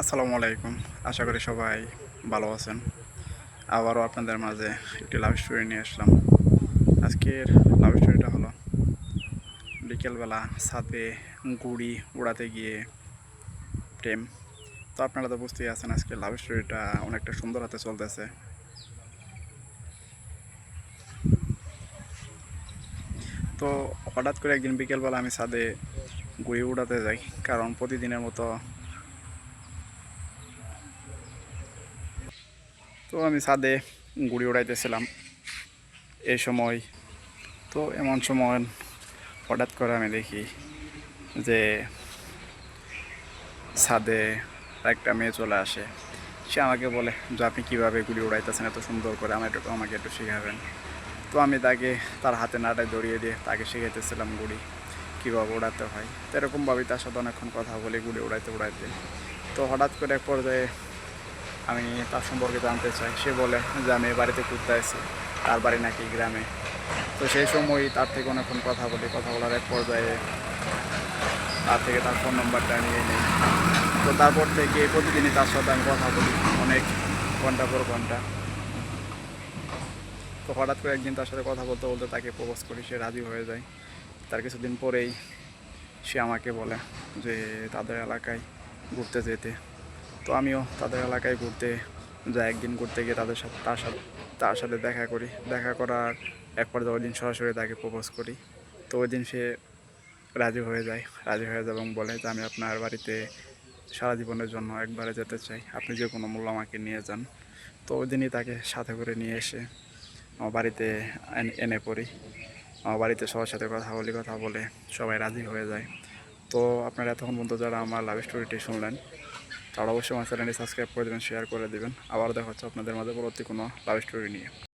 আসসালামু আলাইকুম। আশা করি সবাই ভালো আছেন। আবারও আপনাদের মাঝে একটি লাভ স্টোরি নিয়ে আসলাম। আজকের লাভ স্টোরিটা হলো, বিকেলবেলা ছাদে গুড়ি উড়াতে গিয়ে প্রেম। তো আপনারা তো বুঝতেই আছেন আজকের লাভ স্টোরিটা অনেকটা সুন্দর হাতে চলতেছে। তো হঠাৎ করে একদিন বিকেলবেলা আমি ছাদে গুড়ি উড়াতে যাই, কারণ প্রতিদিনের মতো তো আমি ছাদে গুড়ি উড়াইতেছিলাম। এই সময় তো এমন সময় হঠাৎ করে আমি দেখি যে ছাদে একটা মেয়ে চলে আসে। সে আমাকে বলে, যে আপনি কীভাবে গুড়ি উড়াইতেছেন এত সুন্দর করে? আমার একটু, আমাকে একটু শেখাবেন। তো আমি তাকে তার হাতে নাটায় দড়িয়ে দিয়ে তাকে শিখাইতেছিলাম গুড়ি, কীভাবে উড়াতে হয়। তো এরকমভাবেই তার সাথে অনেকক্ষণ কথা বলি গুড়ি উড়াইতে উড়াইতে। তো হঠাৎ করে এক পর্যায়ে আমি তার সম্পর্কে জানতে চাই। সে বলে যে, আমি বাড়িতে ঘুরতে আসি তার বাড়ি নাকি গ্রামে। তো সেই সময় তার থেকে অনেকক্ষণ কথা বলি। কথা বলার এক পর্যায়ে তার থেকে তার ফোন নম্বরটা নিয়ে নিই। তো তারপর থেকে প্রতিদিনই তার সাথে আমি কথা বলি অনেক ঘণ্টা পর ঘণ্টা। তো হঠাৎ করে একদিন তার সাথে কথা বলতে বলতে তাকে প্রপোজ করি, সে রাজি হয়ে যায়। তার কিছুদিন পরেই সে আমাকে বলে যে, তাদের এলাকায় ঘুরতে যেতে। তো আমিও তাদের এলাকায় ঘুরতে যাই, একদিন ঘুরতে গিয়ে তাদের সাথে, তার সাথে তার সাথে দেখা করি। দেখা করার এক পর্যায়ে ওই দিন সরাসরি তাকে প্রপোজ করি। তো ওই দিন সে রাজি হয়ে যায়, রাজি হয়ে যায় এবং বলে যে, আমি আপনার বাড়িতে সারা জীবনের জন্য একবারে যেতে চাই। আপনি যে কোনো মূল্য আমাকে নিয়ে যান। তো ওই দিনই তাকে সাথে করে নিয়ে এসে আমার বাড়িতে এনে- পড়ি। আমার বাড়িতে সবার সাথে কথা বলি, কথা বলে সবাই রাজি হয়ে যায়। তো আপনারা এতক্ষণ পর্যন্ত যারা আমার লাভ স্টোরিটি শুনলেন তারা অবশ্যই আমার চ্যানেলটি সাবস্ক্রাইব করে দেবেন শেয়ার করে দেবেন। আবার দেখা হচ্ছে আপনাদের মাঝে পরবর্তী কোনো লাভ স্টোরি নিয়ে।